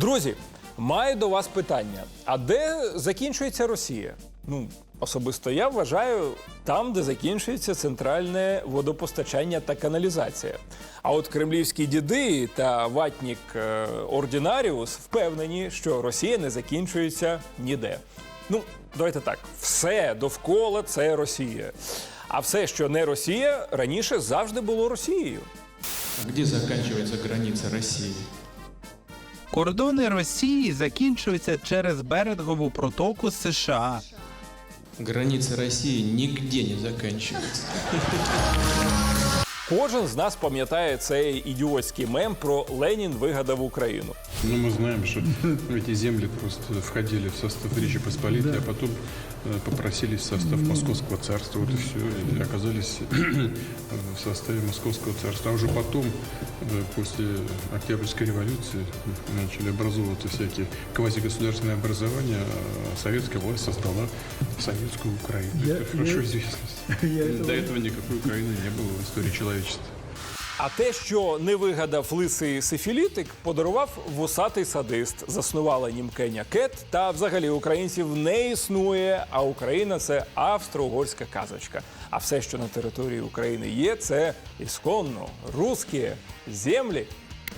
Друзі, маю до вас питання: а де закінчується Росія? Ну, особисто я вважаю там, де закінчується центральне водопостачання та каналізація. А от кремлівські діди та ватнік е, Ордінаріус впевнені, що Росія не закінчується ніде. Ну, давайте так, все довкола це Росія. А все, що не Росія, раніше завжди було Росією. Где заканчивается граница России? Кордони Росії закінчуються через берегову протоку США. Границі Росії нігде не закінчуються. Кожен з нас пам'ятає цей ідіотський мем про Ленін вигадав Україну. Ну, мы знаем, что эти земли просто входили в состав Речи Посполитой, а потом э, попросились в состав Московского царства. Вот и все. И оказались в составе Московского царства. А уже потом, э, после Октябрьской революции, начали образовываться всякие квазигосударственные образования, а советская власть создала советскую Украину. Это хорошо известно. До этого никакой Украины не было в истории человечества. А те, що не вигадав лисий сифілітик, подарував вусатий садист. Заснувала німкеня Кет. Та взагалі українців не існує. А Україна це австро-угорська казочка. А все, що на території України є, це ісконно русські землі.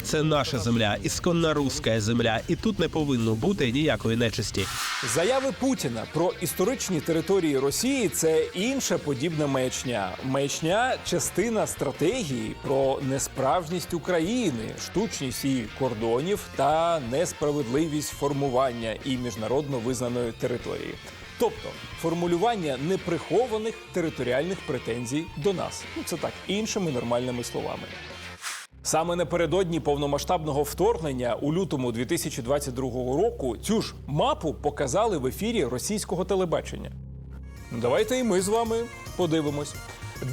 Це наша земля, ісконна руська земля, і тут не повинно бути ніякої нечисті. Заяви Путіна про історичні території Росії це інша подібна маячня. Маячня частина стратегії про несправжність України, штучність її кордонів та несправедливість формування і міжнародно визнаної території. Тобто формулювання неприхованих територіальних претензій до нас. Ну це так іншими нормальними словами. Саме напередодні повномасштабного вторгнення у лютому 2022 року цю ж мапу показали в ефірі російського телебачення. Давайте і ми з вами подивимось,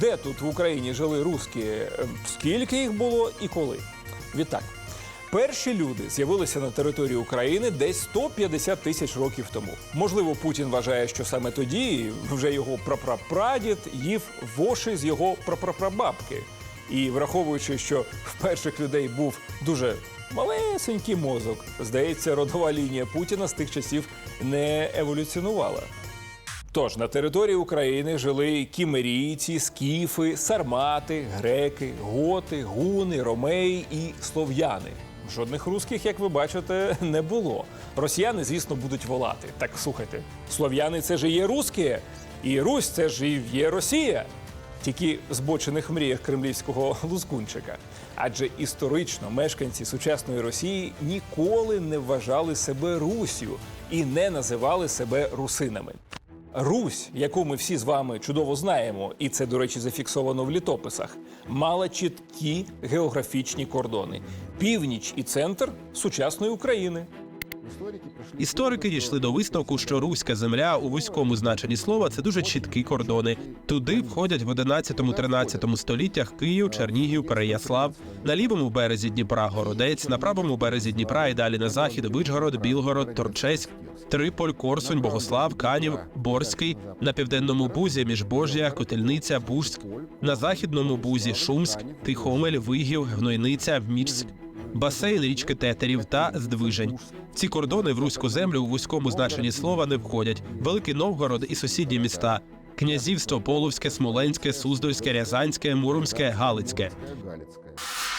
де тут в Україні жили русські, е, скільки їх було і коли. Відтак, перші люди з'явилися на території України десь 150 тисяч років тому. Можливо, Путін вважає, що саме тоді вже його прапрапрадід їв воші з його прапрапрабабки. І враховуючи, що в перших людей був дуже малесенький мозок, здається, родова лінія Путіна з тих часів не еволюціонувала. Тож на території України жили кімерійці, скіфи, сармати, греки, готи, гуни, ромеї і слов'яни. Жодних русських, як ви бачите, не було. Росіяни, звісно, будуть волати. Так слухайте, слов'яни це ж і є русські, і Русь це ж і є Росія. Тільки збочених мріях кремлівського лускунчика. Адже історично мешканці сучасної Росії ніколи не вважали себе Руссю і не називали себе русинами. Русь, яку ми всі з вами чудово знаємо, і це, до речі, зафіксовано в літописах, мала чіткі географічні кордони: північ і центр сучасної України. Історики дійшли до висновку, що руська земля у вузькому значенні слова це дуже чіткі кордони. Туди входять в 11-13 століттях Київ, Чернігів, Переяслав, на лівому березі Дніпра Городець, на правому березі Дніпра і далі на захід Вичгород, Білгород, Торчеськ, Триполь, Корсунь, Богослав, Канів, Борський, на південному бузі Міжбожжя, Котельниця, Бужськ, на західному бузі Шумськ, Тихомель, Вигів, Гнойниця, Вмічськ. Басейн річки Тетерів та Здвижень. Ці кордони в руську землю у вузькому значенні слова не входять. Великий Новгород і сусідні міста. Князівство Половське, Смоленське, Суздальське, Рязанське, Муромське, Галицьке.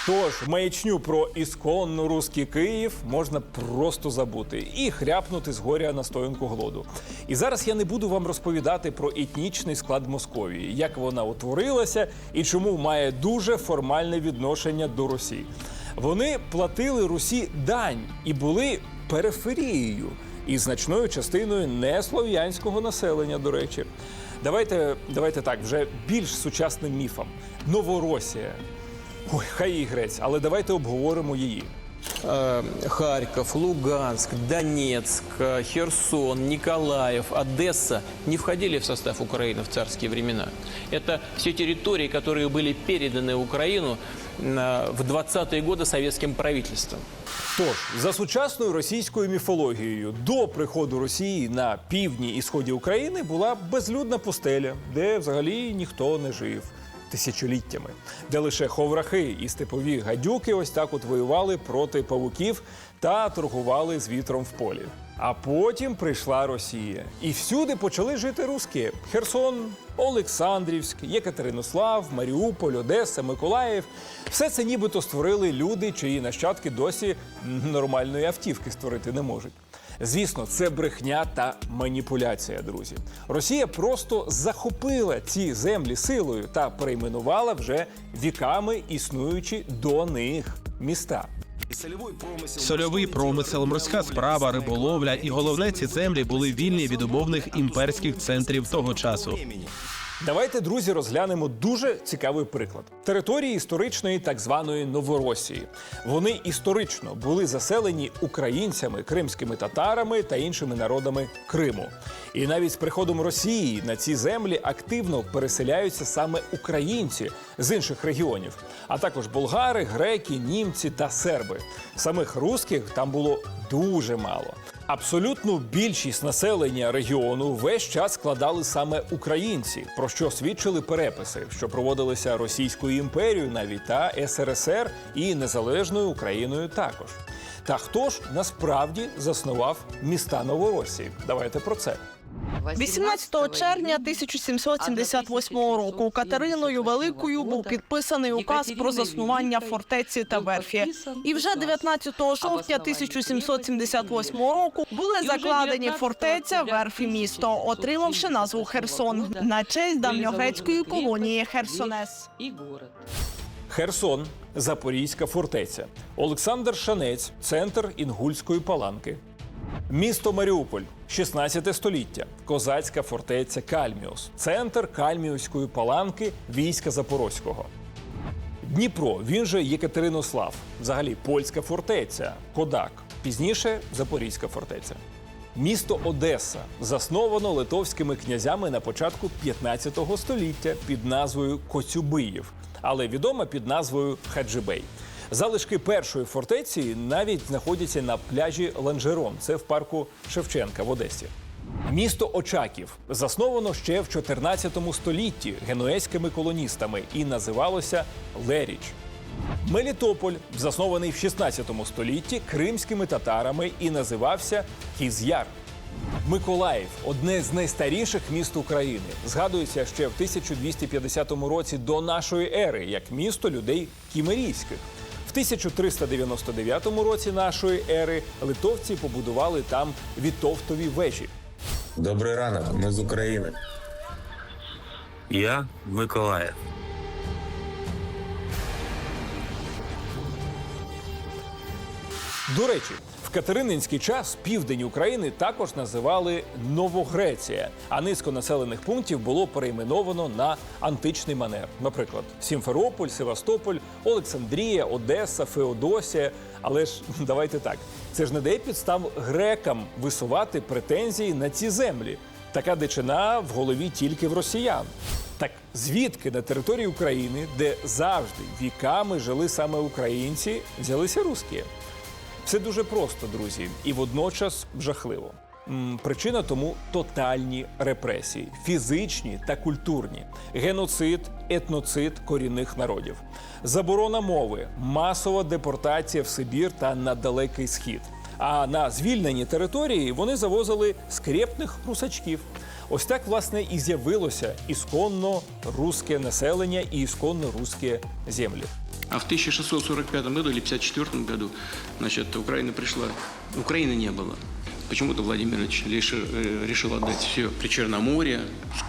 Тож маячню про ісконно руський Київ можна просто забути і хряпнути з горя на стоянку глоду. І зараз я не буду вам розповідати про етнічний склад Московії, як вона утворилася і чому має дуже формальне відношення до Росії. Вони платили Русі дань і були периферією і значною частиною неслов'янського населення, до речі. Давайте, давайте так, вже більш сучасним міфом. Новоросія. Ой, хай і грець, але давайте обговоримо її. Э, Харьков, Луганск, Донецк, э, Херсон, Николаев, Одесса не входили в состав Украины в царские времена. Это все территории, которые были переданы Украину э, в 20-е годы советским правительством. Тож, за сучасною російською міфологією, до приходу Росії на півдні і сході України була безлюдна пустеля, де взагалі ніхто не жив. тисячоліттями, де лише ховрахи і степові гадюки ось так от воювали проти павуків та торгували з вітром в полі. А потім прийшла Росія, і всюди почали жити руски: Херсон, Олександрівськ, Єкатеринослав, Маріуполь, Одеса, Миколаїв. Все це нібито створили люди, чиї нащадки досі нормальної автівки створити не можуть. Звісно, це брехня та маніпуляція, друзі. Росія просто захопила ці землі силою та перейменувала вже віками існуючі до них міста. Сольовий промисел, морська справа, риболовля і головне, ці землі були вільні від умовних імперських центрів того часу. Давайте, друзі, розглянемо дуже цікавий приклад території історичної так званої Новоросії. Вони історично були заселені українцями, кримськими татарами та іншими народами Криму. І навіть з приходом Росії на ці землі активно переселяються саме українці з інших регіонів, а також болгари, греки, німці та серби. Самих русських там було дуже мало. Абсолютну більшість населення регіону весь час складали саме українці, про що свідчили переписи, що проводилися Російською імперією навіть та СРСР і незалежною Україною також. Та хто ж насправді заснував міста Новоросії? Давайте про це. 18 червня 1778 року Катериною Великою був підписаний указ про заснування фортеці та верфі. І вже 19 жовтня 1778 року були закладені фортеця, верфі місто, отримавши назву Херсон на честь давньогрецької колонії Херсонес. Херсон, Запорізька фортеця, Олександр Шанець, центр Інгульської паланки. Місто Маріуполь, 16 століття, козацька фортеця Кальміус, центр Кальміуської паланки війська Запорозького. Дніпро, він же Єкатеринослав, взагалі польська фортеця, Кодак, пізніше Запорізька фортеця. Місто Одеса засновано литовськими князями на початку 15 століття під назвою Коцюбиїв, але відома під назвою Хаджибей. Залишки першої фортеці навіть знаходяться на пляжі Ланжерон. Це в парку Шевченка в Одесі. Місто Очаків засновано ще в 14 столітті генуезькими колоністами і називалося Леріч. Мелітополь, заснований в 16 столітті кримськими татарами і називався Хіз'яр. Миколаїв одне з найстаріших міст України. Згадується ще в 1250 році до нашої ери як місто людей кімерійських. В 1399 році нашої ери литовці побудували там вітовтові вежі. Добрий ранок, ми з України. Я Миколаїв. До речі, в Катерининський час південь України також називали Новогреція, а низку населених пунктів було перейменовано на античний манер. Наприклад, Сімферополь, Севастополь, Олександрія, Одеса, Феодосія. Але ж давайте так, це ж не дає підстав грекам висувати претензії на ці землі. Така дичина в голові тільки в росіян. Так звідки на території України, де завжди віками жили саме українці, взялися русські? Все дуже просто, друзі, і водночас жахливо. Причина тому тотальні репресії, фізичні та культурні, геноцид, етноцид корінних народів, заборона мови, масова депортація в Сибір та на далекий схід. А на звільнені території вони завозили скрєпних русачків. Ось так, власне, і з'явилося ісконно руське населення і ісконно руські землі. А в 1645 году или 54 году, значит, Украина пришла. Украины не было. Почему-то Владимир Ильич решил, э, решил отдать все при Черноморье.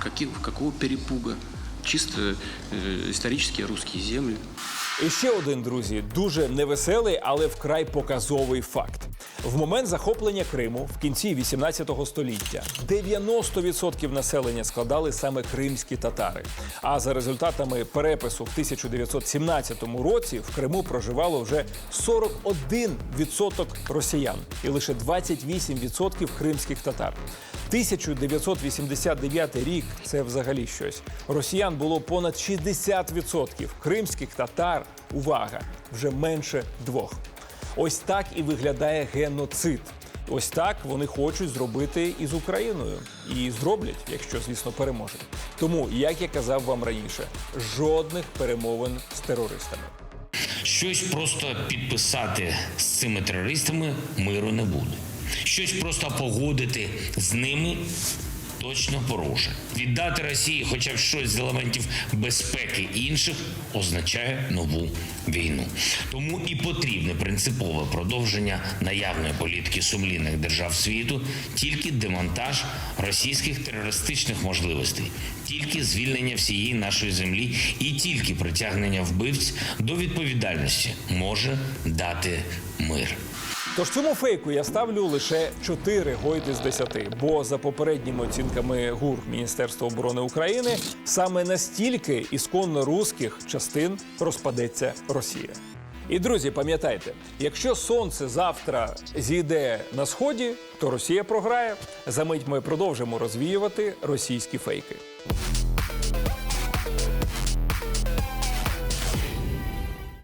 Каких, какого перепуга? Чисто э, исторические русские земли. І ще один, друзі, дуже невеселий, але вкрай показовий факт. В момент захоплення Криму в кінці 18 століття 90% населення складали саме кримські татари. А за результатами перепису в 1917 році в Криму проживало вже 41% росіян і лише 28% кримських татар. 1989 рік це взагалі щось. Росіян було понад 60%. Кримських татар, увага, вже менше двох. Ось так і виглядає геноцид. Ось так вони хочуть зробити і з Україною, і зроблять, якщо звісно переможуть. Тому, як я казав вам раніше, жодних перемовин з терористами. Щось просто підписати з цими терористами миру не буде. Щось просто погодити з ними точно порушить. Віддати Росії хоча б щось з елементів безпеки інших означає нову війну. Тому і потрібне принципове продовження наявної політики сумлінних держав світу, тільки демонтаж російських терористичних можливостей, тільки звільнення всієї нашої землі і тільки притягнення вбивць до відповідальності може дати мир. Тож цьому фейку я ставлю лише 4 гойди з 10, бо за попередніми оцінками ГУР Міністерства оборони України саме настільки ісконно руських частин розпадеться Росія. І друзі, пам'ятайте, якщо сонце завтра зійде на сході, то Росія програє. За мить ми продовжимо розвіювати російські фейки.